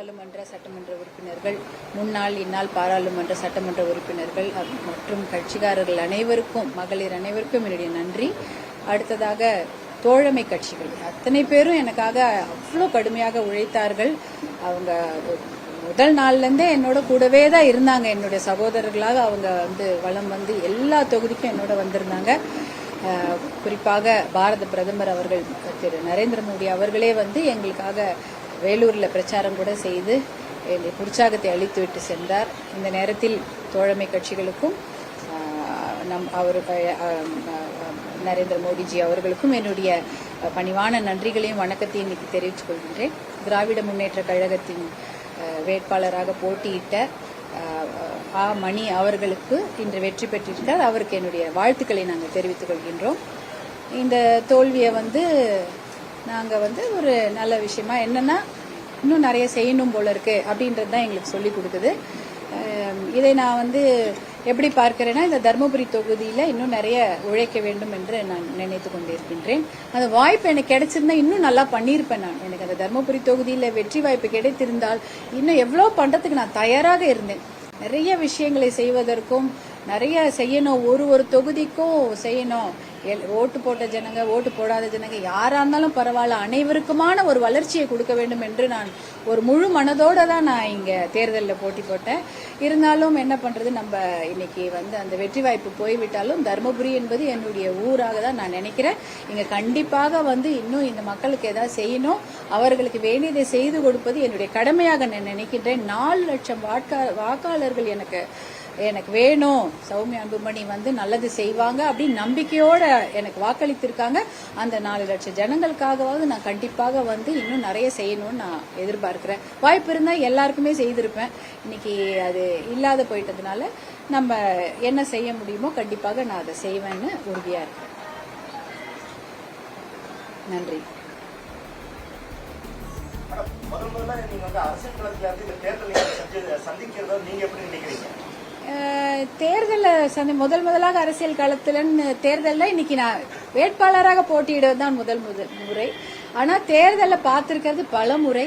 நாடாளுமன்ற சட்டமன்ற உறுப்பினர்கள் முன்னாள் இந்நாள் பாராளுமன்ற சட்டமன்ற உறுப்பினர்கள் மற்றும் கட்சிக்காரர்கள் அனைவருக்கும் மகளிர் அனைவருக்கும் என்னுடைய நன்றி. அடுத்ததாக தோழமை கட்சிகள். அத்தனை பேரும் எனக்காக அவ்வளோ கடுமையாக உழைத்தார்கள். அவங்க முதல் நாள்லேருந்தே என்னோட கூடவே தான் இருந்தாங்க. என்னுடைய சகோதரர்களாக அவங்க வந்து வளம் வந்து எல்லா தொகுதிக்கும் என்னோட வந்திருந்தாங்க. குறிப்பாக பாரத பிரதமர் அவர்கள் திரு நரேந்திர மோடி அவர்களே வந்து எங்களுக்காக வேலூரில் பிரச்சாரம் கூட செய்து உற்சாகத்தை அளித்துவிட்டு சென்றார். இந்த நேரத்தில் தோழமை கட்சிகளுக்கும் நம் அவர் நரேந்திர மோடிஜி அவர்களுக்கும் என்னுடைய பணிவான நன்றிகளையும் வணக்கத்தையும் இன்னைக்கு தெரிவித்துக் கொள்கின்றேன். திராவிட முன்னேற்ற கழகத்தின் வேட்பாளராக போட்டியிட்ட ஆ மணி அவர்களுக்கு இன்று வெற்றி பெற்றிருந்தால் அவருக்கு என்னுடைய வாழ்த்துக்களை நாங்கள் தெரிவித்துக் கொள்கின்றோம். இந்த தோல்வியை வந்து நாங்கள் வந்து ஒரு நல்ல விஷயமா என்னன்னா இன்னும் நிறைய செய்யணும் போல இருக்கு அப்படின்றது தான் எங்களுக்கு சொல்லி கொடுக்குது. இதை நான் வந்து எப்படி பார்க்கிறேன்னா இந்த தருமபுரி தொகுதியில் இன்னும் நிறைய உழைக்க வேண்டும் என்று நான் நினைத்து கொண்டிருக்கின்றேன். அந்த வாய்ப்பு எனக்கு கிடைச்சிருந்தா இன்னும் நல்லா பண்ணியிருப்பேன் நான். எனக்கு அந்த தருமபுரி தொகுதியில் வெற்றி வாய்ப்பு கிடைத்திருந்தால் இன்னும் எவ்வளோ பண்ணுறதுக்கு நான் தயாராக இருந்தேன். நிறைய விஷயங்களை செய்வதற்கும் நிறைய செய்யணும். ஒரு ஒரு தொகுதிக்கும் செய்யணும். எல்- ஓட்டு போட்ட ஜனங்க ஓட்டு போடாத ஜனங்க யாரா இருந்தாலும் பரவாயில்ல. அனைவருக்குமான ஒரு வளர்ச்சியை கொடுக்க வேண்டும் என்று நான் ஒரு முழு மனதோட தான் நான் இங்க தேர்தலில் போட்டி போட்டேன். இருந்தாலும் என்ன பண்றது? நம்ம இன்னைக்கு வந்து அந்த வெற்றி வாய்ப்பு போய்விட்டாலும் தருமபுரி என்பது என்னுடைய ஊராக தான் நான் நினைக்கிறேன். இங்க கண்டிப்பாக வந்து இன்னும் இந்த மக்களுக்கு ஏதாவது செய்யணும். அவர்களுக்கு வேண்டியதை செய்து கொடுப்பது என்னுடைய கடமையாக நான் நினைக்கின்றேன். நாலு லட்சம் வாக்கா வாக்காளர்கள் எனக்கு எனக்கு வேணும். சௌமியா அன்புமணி வந்து நல்லது செய்வாங்க அப்படின்னு நம்பிக்கையோட எனக்கு வாக்களித்திருக்காங்க. அந்த நாலு லட்சம் ஜனங்களுக்காகவாவது நான் கண்டிப்பாக வந்து இன்னும் நிறைய செய்யணும்னு நான் எதிர்பார்க்கிறேன். வாய்ப்பு இருந்தா எல்லாருக்குமே செய்திருப்பேன். இன்னைக்கு அது இல்லாத போயிட்டதுனால நம்ம என்ன செய்ய முடியுமோ கண்டிப்பாக நான் அதை செய்வேன்னு உறுதியா இருக்கேன் நன்றி. முதல்ல நீங்க வந்து அரசியல் களத்துல இருந்து இந்த தேர்தலை சந்திக்கிறத நீங்க எப்படி நினைக்கிறீங்க? தேர்தலில் சந்தி முதல் முதலாக அரசியல் களத்திலன்னு தேர்தலில் இன்னைக்கு நான் வேட்பாளராக போட்டியிடுவது தான் முதல் முதல் முறை. ஆனால் தேர்தலில் பார்த்துருக்கிறது பல முறை.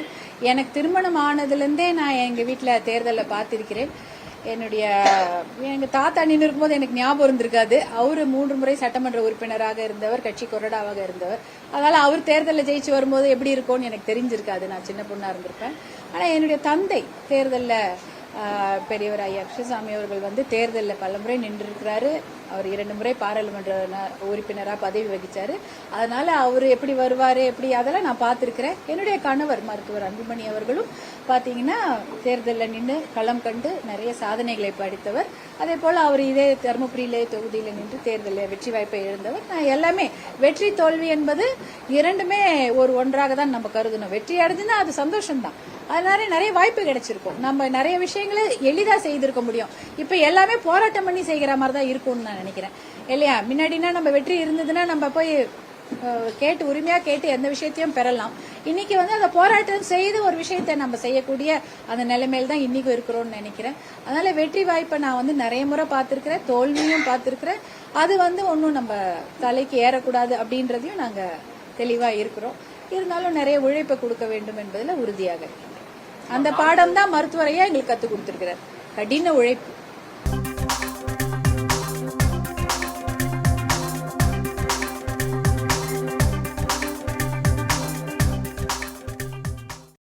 எனக்கு திருமணம் ஆனதுலேருந்தே நான் எங்கள் வீட்டில் தேர்தலில் பார்த்திருக்கிறேன். என்னுடைய எங்கள் தாத்தா நின்று இருக்கும்போது எனக்கு ஞாபகம் இருந்திருக்காது. அவர் மூன்று முறை சட்டமன்ற உறுப்பினராக இருந்தவர் கட்சி கொறடாவாக இருந்தவர். அதனால் அவர் தேர்தலில் ஜெயிச்சு வரும்போது எப்படி இருக்கும்னு எனக்கு தெரிஞ்சிருக்காது. நான் சின்ன பொண்ணாக இருந்திருப்பேன். ஆனால் என்னுடைய தந்தை தேர்தலில் பெரியவர் ஐயா கிருஷ்ணசாமி அவர்கள் வந்து தேர்தலில் பலமுறை நின்றிருக்கிறாரு. அவர் இரண்டு முறை பாராளுமன்ற ந- பதவி வகித்தார் அதனால் அவர் எப்படி வருவார் எப்படி அதெல்லாம் நான் பார்த்துருக்கிறேன். என்னுடைய கணவர் மருத்துவர் அன்புமணி அவர்களும் பார்த்தீங்கன்னா தேர்தலில் நின்று களம் கண்டு நிறைய சாதனைகளை படித்தவர். அதே போல் அவர் இதே தருமபுரியிலே தொகுதியில் நின்று தேர்தலில் வெற்றி வாய்ப்பை இழந்தவர். நான் எல்லாமே வெற்றி தோல்வி என்பது இரண்டுமே ஒரு ஒன்றாக தான் நம்ம கருதணும். வெற்றி அடைஞ்சுன்னா அது சந்தோஷம்தான். அதனால நிறைய வாய்ப்பு கிடைச்சிருக்கும். நம்ம நிறைய விஷயங்களை எளிதா செய்திருக்க முடியும். இப்ப எல்லாமே போராட்டம் பண்ணி செய்கிற மாதிரி தான் இருக்கும்னு நான் நினைக்கிறேன். இல்லையா? முன்னாடினா நம்ம வெற்றி இருந்ததுன்னா நம்ம போய் கேட்டு உரிமையா கேட்டு எந்த விஷயத்தையும் பெறலாம். இன்னைக்கு வந்து அந்த போராட்டம் செய்து ஒரு விஷயத்தை நம்ம செய்யக்கூடிய அந்த நிலைமையில தான் இன்னைக்கு இருக்கிறோம்னு நினைக்கிறேன். அதனால வெற்றி வாய்ப்பை நான் வந்து நிறைய முறை பார்த்திருக்கிறேன். தோல்வியும் பார்த்திருக்கிறேன். அது வந்து ஒன்றும் நம்ம தலைக்கு ஏறக்கூடாது அப்படின்றதையும் நாங்கள் தெளிவாக இருக்கிறோம். இருந்தாலும் நிறைய உழைப்பை கொடுக்க வேண்டும் என்பதில் உறுதியாக இருக்கிறோம் அந்த பாடம் தான் மருத்துவரையா எங்களுக்கு கற்றுக் கொடுத்துருக்கிறார். கடின உழைப்பு.